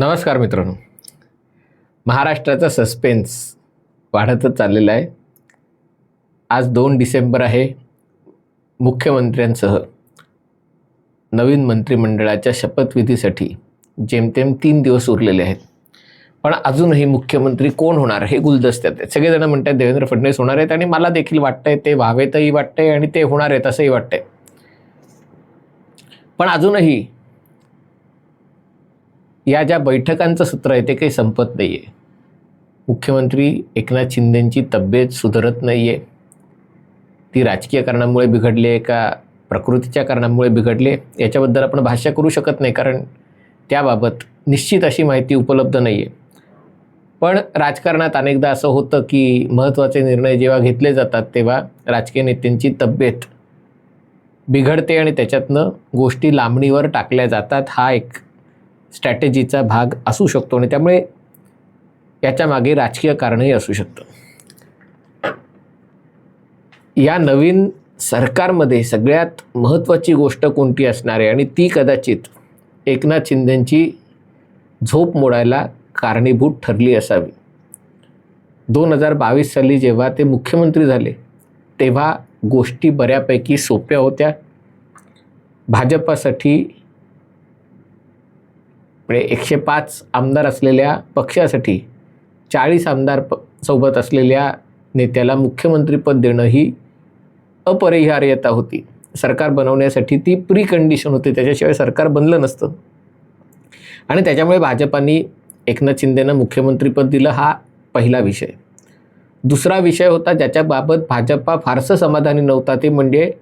नमस्कार मित्रांनो. महाराष्ट्राचा सस्पेन्स वाढतच चाललेला आहे. आज दोन डिसेंबर आहे. मुख्यमंत्र्यांसह नवीन मंत्रिमंडळाच्या शपथविधीसाठी जेमतेम तीन दिवस उरलेले आहेत. पण अजूनही मुख्यमंत्री कोण होणार हे गुलदस्त्यात आहेत. सगळेजण म्हणतात देवेंद्र फडणवीस होणार आहेत आणि मला देखील वाटतंय ते व्हावेतही वाटतंय आणि ते होणार आहेत असंही वाटतंय. पण अजूनही या ज्या बैठकांचं सूत्र आहे ते काही संपत नाही आहे मुख्यमंत्री एकनाथ शिंदेंची तब्येत सुधारत नाही आहे ती राजकीय कारणामुळे बिघडली आहे का प्रकृतीच्या कारणामुळे बिघडली आहे याच्याबद्दल आपण भाष्य करू शकत नाही कारण त्याबाबत निश्चित अशी माहिती उपलब्ध नाही आहे पण राजकारणात अनेकदा असं होतं की महत्त्वाचे निर्णय जेव्हा घेतले जातात तेव्हा राजकीय नेत्यांची तब्येत बिघडते आणि त्याच्यातनं गोष्टी लांबणीवर टाकल्या जातात. हा एक स्ट्रॅटेजीचा भाग असू शकतो आणि त्यामुळे याच्या मागे राजकीय कारणही असू शकतं. या नवीन सरकारमध्ये सगळ्यात महत्त्वाची गोष्ट कोणती असणार आहे? आणि ती कदाचित एकनाथ शिंदेंची झोप मोडायला कारणीभूत ठरली असावी. दोन हजार बावीस साली जेव्हा ते मुख्यमंत्री झाले तेव्हा गोष्टी बऱ्यापैकी सोप्या होत्या. भाजपासाठी म्हणजे एकशे पाच आमदार असलेल्या पक्षासाठी चाळीस आमदार प सोबत असलेल्या नेत्याला मुख्यमंत्रीपद देणं ही अपरिहार्यता होती. सरकार बनवण्यासाठी ती प्री कंडिशन होती. त्याच्याशिवाय सरकार बनलं नसतं. आणि त्याच्यामुळे भाजपानी एकनाथ शिंदेनं मुख्यमंत्रीपद दिलं हा पहिला विषय. दुसरा विषय होता ज्याच्याबाबत भाजपा फारसं समाधानी नव्हता ते म्हणजे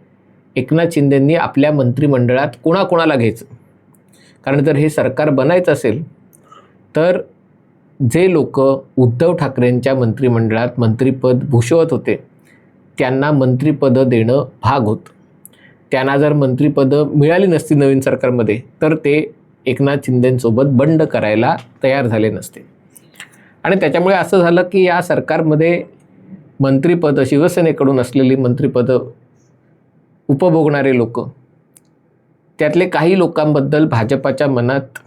एकनाथ शिंदेंनी आपल्या मंत्रिमंडळात कोणाकोणाला घ्यायचं? कारण जर हे सरकार बनायचं असेल तर जे लोक उद्धव ठाकरेंच्या मंत्रिमंडळात मंत्रिपद भूषवत होते त्यांना मंत्रिपदं देणं भाग होतं. त्यांना जर मंत्रिपदं मिळाली नसती नवीन सरकारमध्ये तर ते एकनाथ शिंदेंसोबत बंड करायला तयार झाले नसते. आणि त्याच्यामुळे असं झालं की या सरकारमध्ये मंत्रिपदं शिवसेनेकडून असलेली मंत्रिपदं उपभोगणारे लोक त्यातले काही लोकांबद्दल भाजपाच्या मनात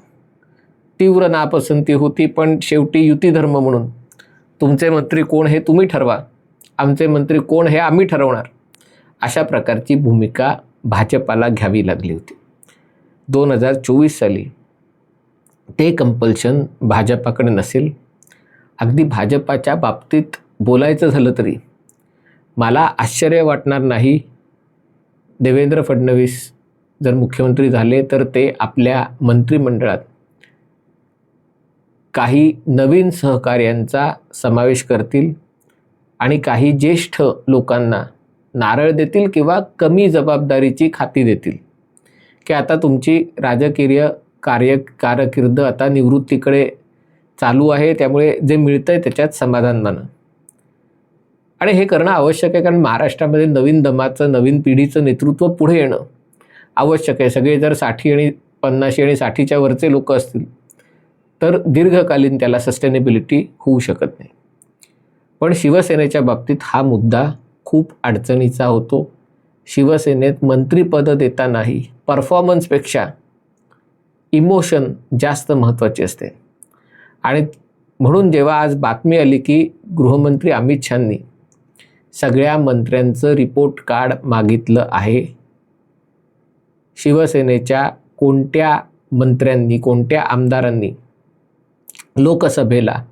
तीव्र नापसंती होती पण शेवटी युती धर्म म्हणून. तुमचे मंत्री कोण हे तुम्ही ठरवा आमचे मंत्री कोण हे आम्ही ठरवणार अशा प्रकारची भूमिका भाजपाला घ्यावी लागली होती. दोन हजार चोवीस साली ते कंपल्शन भाजपाकडे नसेल. अगदी भाजपाच्या बाबतीत बोलायचं झालं तरी मला आश्चर्य वाटणार नाही. देवेंद्र फडणवीस जर मुख्यमंत्री झाले तर ते आपल्या मंत्रिमंडळात काही नवीन सहकार्यांचा समावेश करतील आणि काही ज्येष्ठ लोकांना नारळ देतील किंवा कमी जबाबदारीची खाती देतील. की आता तुमची राजकीय कार्य कारकीर्द आता निवृत्तीकडे चालू आहे त्यामुळे जे मिळतं आहे त्याच्यात समाधान मानं. आणि हे करणं आवश्यक आहे कारण महाराष्ट्रामध्ये नवीन दमाचं नवीन पिढीचं नेतृत्व पुढे येणं आवश्यक आहे. सगळे जर साठी आणि पन्नाशी आणि साठीच्या वरचे लोक असतील तर दीर्घकालीन त्याला सस्टेनेबिलिटी होऊ शकत नाही. पण शिवसेनेच्या बाबतीत हा मुद्दा खूप अडचणीचा होतो. शिवसेनेत मंत्रिपदं देतानाही परफॉर्मन्सपेक्षा इमोशन जास्त महत्त्वाची असते. आणि म्हणून जेव्हा आज बातमी आली की गृहमंत्री अमित शहांनी सगळ्या मंत्र्यांचं रिपोर्ट कार्ड मागितलं आहे शिवसेनेच्या कोणत्या मंत्र्यांनी कोणत्या आमदारांनी लोकसभेला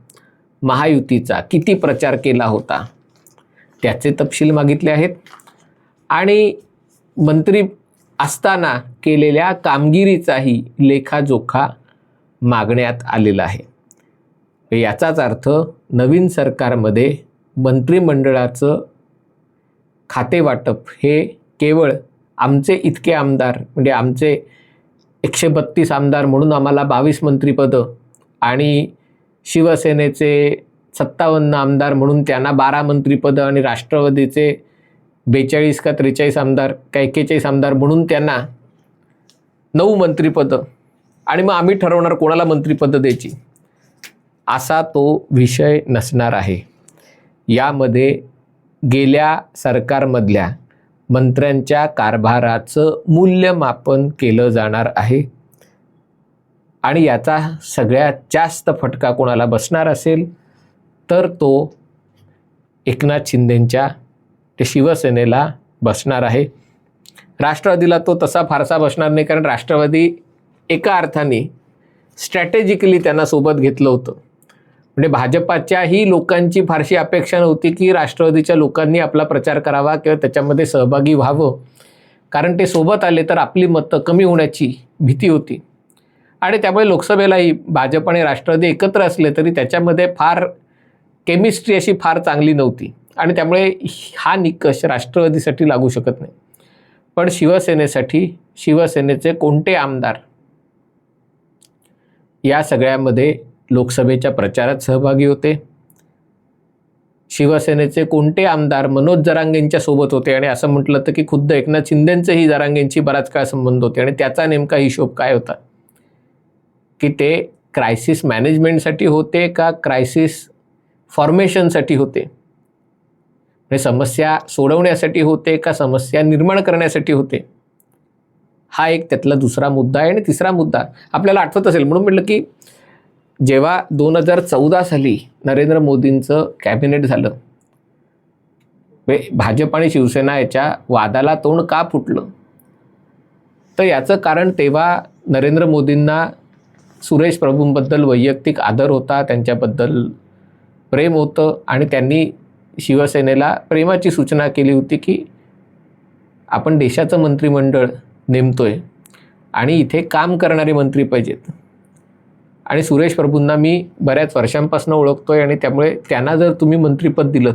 महायुतीचा किती प्रचार केला होता? त्याचे तपशील मागितले आहेत. आणि मंत्री असताना केलेल्या कामगिरीचाही लेखाजोखा मागण्यात आलेला आहे. याचाच अर्थ नवीन सरकारमध्ये मंत्रिमंडळाचं खातेवाटप हे केवळ आमचे इतके आमदार म्हणजे आमचे एकशे बत्तीस आमदार म्हणून आम्हाला बावीस मंत्रिपदं आणि शिवसेनेचे सत्तावन्न आमदार म्हणून त्यांना बारा मंत्रिपदं आणि राष्ट्रवादीचे बेचाळीस का त्रेचाळीस आमदार का एक्केचाळीस आमदार म्हणून त्यांना नऊ मंत्रिपदं. आणि मग आम्ही ठरवणार कोणाला मंत्रिपदं द्यायची? असा तो विषय नसणार आहे. यामध्ये गेल्या सरकारमधल्या मंत्र्यांच्या कारभाराचं मूल्यमापन केलं जाणार आहे. आणि याचा सगळ्यात जास्त फटका कोणाला बसणार असेल तर तो एकनाथ शिंदेंच्या ते शिवसेनेला बसणार आहे. राष्ट्रवादीला तो तसा फारसा बसणार नाही कारण राष्ट्रवादी एका अर्थाने स्ट्रॅटेजिकली त्यांना सोबत घेतलं होतं. म्हणजे भाजपाच्याही लोकांची फारशी अपेक्षा नव्हती की राष्ट्रवादीच्या लोकांनी आपला प्रचार करावा किंवा त्याच्यामध्ये सहभागी व्हावं. कारण ते सोबत आले तर आपली मतं कमी होण्याची भीती होती. आणि त्यामुळे लोकसभेलाही भाजप आणि राष्ट्रवादी एकत्र असले तरी त्याच्यामध्ये फार केमिस्ट्री अशी फार चांगली नव्हती. आणि त्यामुळे हा निकष राष्ट्रवादीसाठी लागू शकत नाही. पण शिवसेनेसाठी शिवसेनेचे कोणते आमदार या सगळ्यामध्ये लोकसभेच्या प्रचारात सहभागी होते. शिवसेनेचे कोणते आमदार मनोज जरांगेंच्या सोबत होते? आणि असं म्हटलं तर की खुद्द एकनाथ शिंदेंचेही जरांगेंची बराच काळ संबंध होते. आणि त्याचा नेमका हिशोब काय होता? की ते क्रायसिस मॅनेजमेंटसाठी होते का क्रायसिस फॉर्मेशनसाठी होते? म्हणजे समस्या सोडवण्यासाठी होते का समस्या निर्माण करण्यासाठी होते? हा एक त्यातला दुसरा मुद्दा आहे. आणि तिसरा मुद्दा आपल्याला आठवत असेल म्हणून म्हटलं की जेव्हा दोन हजार चौदा साली नरेंद्र मोदींचं कॅबिनेट झालं भाजप आणि शिवसेना याच्या वादाला तोंड का फुटलं? तर याचं कारण तेव्हा नरेंद्र मोदींना सुरेश प्रभूंबद्दल वैयक्तिक आदर होता त्यांच्याबद्दल प्रेम होतं आणि त्यांनी शिवसेनेला प्रेमाची सूचना केली होती की आपण देशाचं मंत्रिमंडळ नेमतोय आणि इथे काम करणारे मंत्री पाहिजेत. आणि सुरेश प्रभूंना मी बऱ्याच वर्षांपासून आहे आणि त्यामुळे त्यांना जर तुम्ही मंत्रिपद दिलं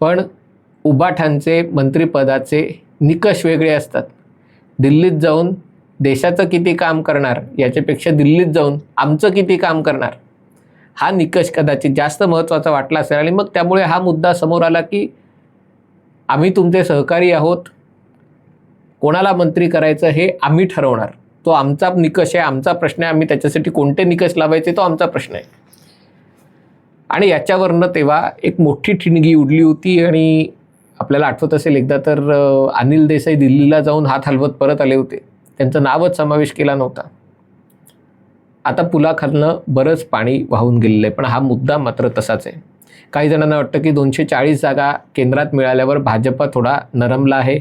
पण उबाठांचे मंत्रिपदाचे निकष वेगळे असतात. दिल्लीत जाऊन देशाचं किती काम करणार याच्यापेक्षा दिल्लीत जाऊन आमचं किती काम करणार हा निकष कदाचित जास्त महत्त्वाचा वाटला असेल आणि मग त्यामुळे हा मुद्दा समोर आला की आम्ही तुमचे सहकारी आहोत कोणाला मंत्री करायचं हे आम्ही ठरवणार. तो आमचा निकष आहे आमचा प्रश्न आहे आम्ही त्याच्यासाठी कोणते निकष लावायचे तो आमचा प्रश्न आहे. आणि याच्यावरनं तेव्हा एक मोठी ठिणगी उडली होती आणि आपल्याला आठवत असेल एकदा तर अनिल देसाई दिल्लीला जाऊन हात हलवत परत आले होते. त्यांचं नावच समावेश केला नव्हता. आता पुलाखालनं बरंच पाणी वाहून गेलेलं आहे पण हा मुद्दा मात्र तसाच आहे. काही जणांना वाटतं की दोनशे चाळीस जागा केंद्रात मिळाल्यावर भाजपा थोडा नरमला आहे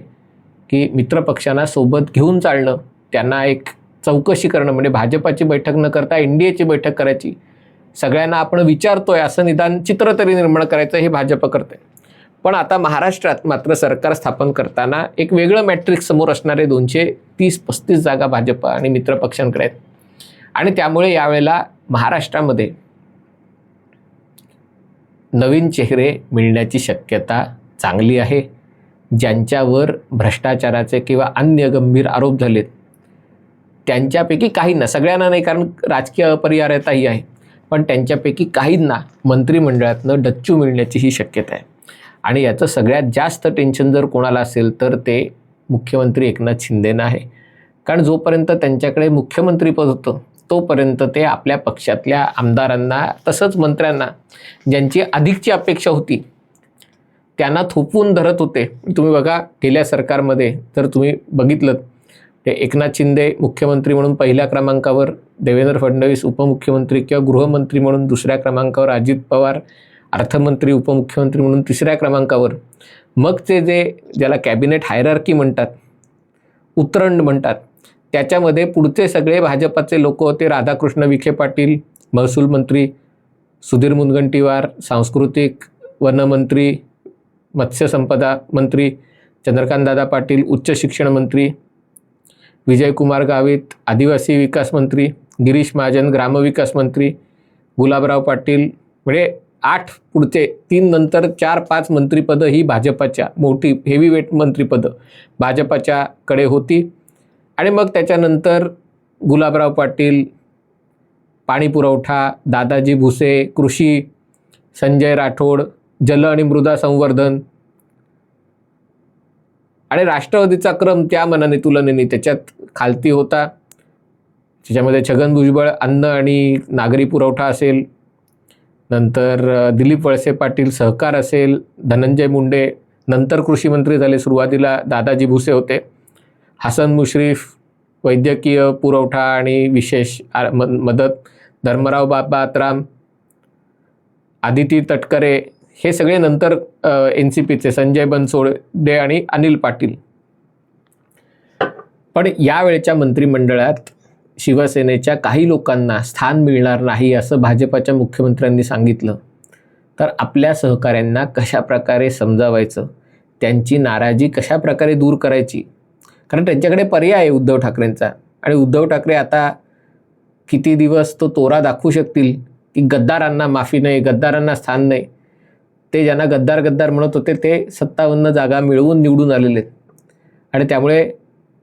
की मित्रपक्षांना सोबत घेऊन चालणं त्यांना एक चौकशी करणं म्हणजे भाजपाची बैठक न करता एन डी एची बैठक करायची. सगळ्यांना आपण विचारतोय असं निदान चित्र तरी निर्माण करायचं हे भाजप करते पण आता महाराष्ट्रात मात्र सरकार स्थापन करताना एक वेगळं मॅट्रिक समोर असणारे दोनशे तीस पस्तीस जागा भाजप आणि मित्रपक्षांकडे आहेत. आणि त्यामुळे यावेळेला महाराष्ट्रामध्ये नवीन चेहरे मिळण्याची शक्यता चांगली आहे. ज्यांच्यावर भ्रष्टाचाराचे किंवा अन्य गंभीर आरोप झालेत त्यांच्यापैकी काहींना सगळ्यांना नाही कारण राजकीय अपरिहार्यताही आहे. पण त्यांच्यापैकी काहींना मंत्रिमंडळातनं डच्चू मिळण्याची ही शक्यता आहे. आणि याचं सगळ्यात जास्त टेन्शन जर कोणाला असेल तर ते मुख्यमंत्री एकनाथ शिंदेनं आहे. कारण जोपर्यंत त्यांच्याकडे मुख्यमंत्रीपद होतं तोपर्यंत ते आपल्या पक्षातल्या आमदारांना तसंच मंत्र्यांना ज्यांची अधिकची अपेक्षा होती त्यांना थोपवून धरत होते. तुम्ही बघा गेल्या सरकारमध्ये जर तुम्ही बघितलं ते एकनाथ शिंदे मुख्यमंत्री म्हणून पहिल्या क्रमांकावर देवेंद्र फडणवीस उपमुख्यमंत्री किंवा गृहमंत्री म्हणून दुसऱ्या क्रमांकावर अजित पवार अर्थमंत्री उपमुख्यमंत्री म्हणून तिसऱ्या क्रमांकावर. मग ते जे ज्याला कॅबिनेट हायरार्की म्हणतात उतरंड म्हणतात त्याच्यामध्ये पुढचे सगळे भाजपाचे लोक होते राधाकृष्ण विखे पाटील महसूल मंत्री सुधीर मुनगंटीवार सांस्कृतिक वनमंत्री मत्स्यसंपदा मंत्री चंद्रकांतदादा पाटील उच्च शिक्षण मंत्री विजयकुमार गावित आदिवासी विकास मंत्री गिरीश महाजन ग्रामविकास मंत्री गुलाबराव पाटील म्हणजे आठ पुढचे तीन नंतर चार पाच मंत्रिपदं ही भाजपाच्या मोठी हेवीवेट मंत्रिपदं भाजपाच्याकडे होती. आणि मग त्याच्यानंतर गुलाबराव पाटील पाणी पुरवठा दादाजी भुसे कृषी संजय राठोड जल आणि मृदा संवर्धन आणि राष्ट्रवादीचा क्रम त्या मनाने तुलनेने त्याच्यात खालती होता. त्याच्यामध्ये छगन भुजबळ अन्न आणि नागरी पुरवठा असेल. नंतर दिलीप वळसे पाटील सहकार असेल. धनंजय मुंडे नंतर कृषीमंत्री झाले सुरुवातीला. दादाजी भुसे होते. हसन मुश्रीफ वैद्यकीय पुरवठा आणि विशेष मदत. धर्मराव बाबा आत्राम. आदिती तटकरे हे सगळे नंतर एन सी पीचे संजय बनसोडे आणि अनिल पाटील. पण यावेळच्या मंत्रिमंडळात शिवसेनेच्या काही लोकांना स्थान मिळणार नाही असं भाजपाच्या मुख्यमंत्र्यांनी सांगितलं. तर आपल्या सहकाऱ्यांना कशा प्रकारे समजावायचं? त्यांची नाराजी कशा प्रकारे दूर करायची? कारण त्यांच्याकडे पर्याय आहे उद्धव ठाकरेंचा. आणि उद्धव ठाकरे आता किती दिवस तो तोरा दाखवू शकतील की गद्दारांना माफी नाही गद्दारांना स्थान नाही. ते ज्यांना गद्दार गद्दार म्हणत होते ते सत्तावन्न जागा मिळवून निवडून आलेले. आहेत आणि त्यामुळे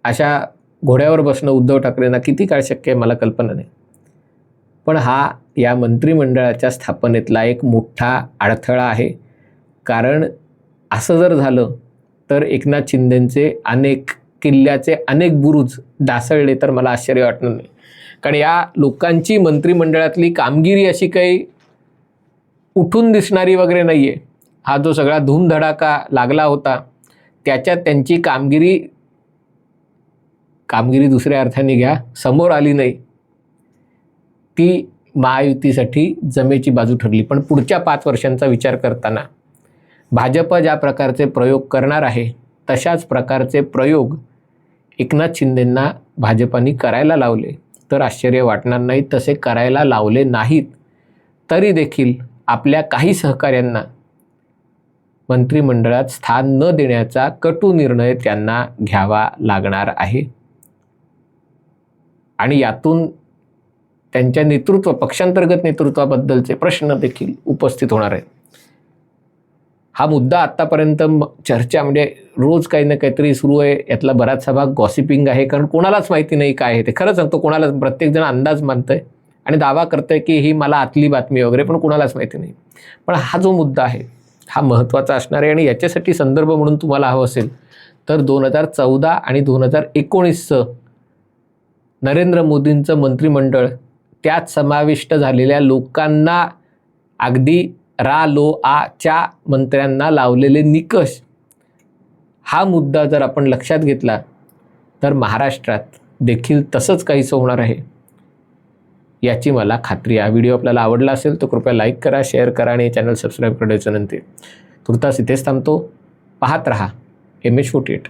अशा घोड्यावर बसणं उद्धव ठाकरेंना किती काळ शक्य आहे मला कल्पना नाही. पण हा या मंत्रिमंडळाच्या स्थापनेतला एक मोठा अडथळा आहे. कारण असं जर झालं तर एकनाथ शिंदेंचे अनेक किल्ल्याचे अनेक बुरुज ढासळले तर मला आश्चर्य वाटणार नाही. कारण या लोकांची मंत्रिमंडळातली कामगिरी अशी काही उठून दिसणारी वगैरे नाही आहे हा जो सगळा धूमधडाका लागला होता त्याच्यात त्यांची कामगिरी कामगिरी दुसऱ्या अर्थाने घ्या समोर आली नाही. ती महायुतीसाठी जमेची बाजू ठरली. पण पुढच्या पाच वर्षांचा विचार करताना भाजप ज्या प्रकारचे प्रयोग करणार आहे तशाच प्रकारचे प्रयोग एकनाथ शिंदेंना भाजपाने करायला लावले. तर आश्चर्य वाटणार नाही तसे करायला लावले नाहीत. तरी देखील आपल्या काही सहकाऱ्यांना मंत्रिमंडळात स्थान न देण्याचा कटू निर्णय त्यांना घ्यावा लागणार आहे. आणि यातून त्यांच्या नेतृत्व पक्षांतर्गत नेतृत्वाबद्दलचे प्रश्न देखील उपस्थित होणार आहेत. हा मुद्दा आत्तापर्यंत म- चर्चा म्हणजे रोज काही ना काहीतरी सुरू आहे. यातला बराचसा भाग गॉसिपिंग आहे. कारण कोणालाच माहिती नाही काय आहे ते. खरं सांगतो कोणालाच प्रत्येकजण अंदाज मानतंय. आणि दावा करतंय की ही मला आतली बातमी वगैरे पण कुणालाच माहिती नाही. पण हा जो मुद्दा आहे हा महत्त्वाचा असणार आहे आणि याच्यासाठी संदर्भ म्हणून तुम्हाला हवं असेल तर दोन हजार चौदा आणि दोन हजार एकोणीसचं नरेंद्र मोदींचं मंत्रिमंडळ त्यात समाविष्ट झालेल्या लोकांना अगदी रा लो आ च्या मंत्र्यांना लावलेले निकष हा मुद्दा जर आपण लक्षात घेतला तर महाराष्ट्रात देखील तसंच काहीसं होणार आहे. याची मला खात्री आहे. व्हिडिओ आपल्याला आवडला असेल तर कृपया लाईक करा शेअर करा आणि चॅनल सबस्क्राईब करायचं नंतर तुर्तास इथेच थांबतो. पाहत रहा. M H forty eight.